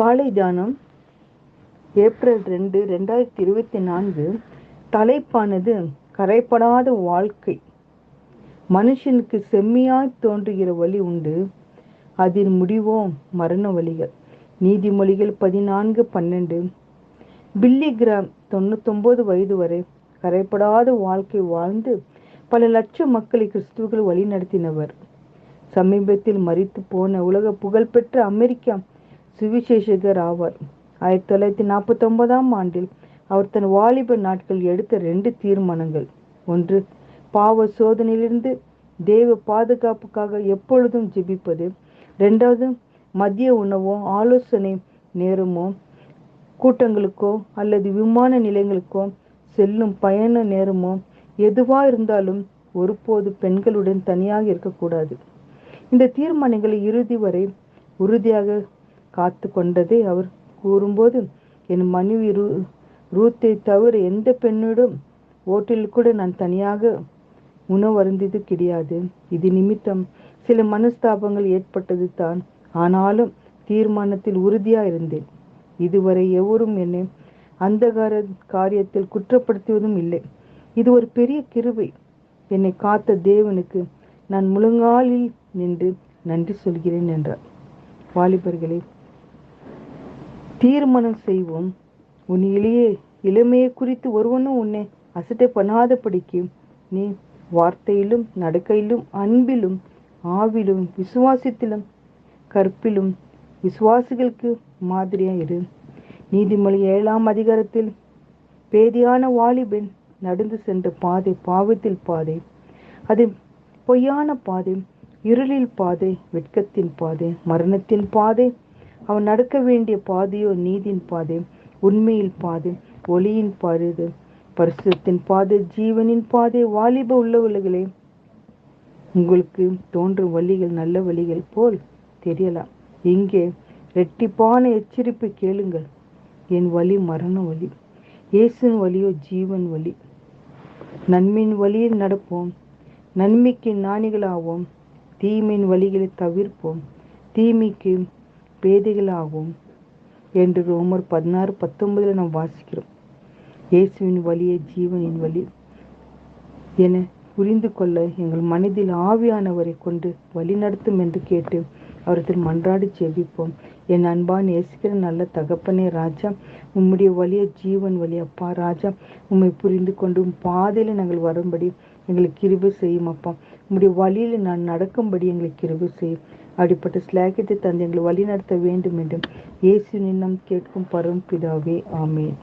காலை தியானம் ஏப்ரல் ரெண்டு ரெண்டாயிரத்தி இருபத்தி நான்கு. தலைப்பானது கரைப்படாத வாழ்க்கை. மனுஷனுக்கு செம்மையாய் தோன்றுகிற வழி உண்டு. அதில் முடிவோ மரண வழிகள். நீதிமொழிகள் பதினான்கு பன்னெண்டு. பில்லி கிராம் தொண்ணூத்தொம்பது வயது வரை கரைப்படாத வாழ்க்கை வாழ்ந்து பல லட்சம் மக்களை கிறிஸ்துவர்கள் வழி நடத்தினவர் சமீபத்தில் மறித்து போன உலக புகழ்பெற்ற அமெரிக்கா சுவிசேஷகர் ஆவார். ஆயிரத்தி தொள்ளாயிரத்தி நாற்பத்தி ஒன்பதாம் ஆண்டில் அவர் தன் வாலிப நாட்கள் எடுத்த ரெண்டு தீர்மானங்கள். ஒன்று பாவ சோதனையிலிருந்து தேவ பாதுகாப்புக்காக எப்பொழுதும் ஜெபிப்பது. ரெண்டாவது மதிய உணவோ ஆலோசனை நேரமோ கூட்டங்களுக்கோ அல்லது விமான நிலையங்களுக்கோ செல்லும் பயண நேரமோ எதுவாக இருந்தாலும் ஒருபோது பெண்களுடன் தனியாக இருக்கக்கூடாது. இந்த தீர்மானங்களை இறுதி வரை உறுதியாக காத்து கொண்டதை அவர் கூறும்போது என் மனைவி ரூ ரூத்தை தவிர எந்த பெண்ணிடம் ஓட்டில் கூட நான் தனியாக உணவு அருந்தது கிடையாது. இது நிமித்தம் சில மனஸ்தாபங்கள் ஏற்பட்டது தான். ஆனாலும் தீர்மானத்தில் உறுதியா இருந்தேன் இதுவரை எவரும் என்னை அந்தகார காரியத்தில் குற்றப்படுத்துவதும் இல்லை. இது ஒரு பெரிய கிருவை என்னை காத்த தேவனுக்கு நான் முழங்காலில் நின்று நன்றி சொல்கிறேன் என்றார். வாலிபர்களே தீர்மானம் செய்வோம். உன் இளையே இளமையை குறித்து ஒருவனும் உன்னை அசட்டை பண்ணாதபடிக்கு நீ வார்த்தையிலும் நடக்கையிலும் அன்பிலும் ஆவிலும் விசுவாசத்திலும் கற்பிலும் விசுவாசிகளுக்கு மாதிரியா இரு. நீதிமொழி ஏழாம் அதிகாரத்தில் பேதியான வாலிபெண் நடந்து சென்ற பாதை பாவத்தில் பாதை அது பொய்யான பாதை இருளில் பாதை வெட்கத்தின் பாதை மரணத்தின் பாதை அவன் நடக்க வேண்டிய பாதையோ நீதியின் பாதை உண்மையில் பாதை ஒளியின் பாதை பரிசுத்தின் பாதை ஜீவனின் பாதை வாலிப உள்ளவர்களே உங்களுக்கு தோன்றும் வழிகள் நல்ல வழிகள் போல் தெரியலாம். இங்கே ரெட்டிப்பான எச்சரிப்பு கேளுங்கள். என் வழி மரண வழி இயேசுவின் வழியோ ஜீவன் வழி. நன்மையின் வழியில் நடப்போம். நன்மைக்கு ஞானிகளாவோம் தீமையின் வழிகளை தவிர்ப்போம். தீமைக்கு பேதைகளாகும் என்று ரோமர் பதினாறு பத்தொன்பதில் நாம் வாசிக்கிறோம். இயேசுவின் வழியே ஜீவனின் வழி என புரிந்து கொள்ள எங்கள் மனதில் ஆவியானவரை கொண்டு வழி நடத்தும் என்று கேட்டு அவரத்தில் மன்றாடி செவிப்போம் என் அன்பான் நேசிக்கிற நல்ல தகப்பனே ராஜா உம்முடைய வழிய ஜீவன் வழி அப்பா ராஜா உம்மை புரிந்து கொண்டு உம் பாதையில நாங்கள் வரும்படி எங்களுக்கு கிருபை செய்யும் அப்பா. உம்முடைய வழியில நான் நடக்கும்படி எங்களுக்கு கிருபை செய்யும். அப்படிப்பட்ட ஸ்லாக்கியத்தை தந்து எங்களை வழி நடத்த வேண்டும் என்றும் இயேசு நின்னம் கேட்கும் பரம் பிதாவே ஆமேன்.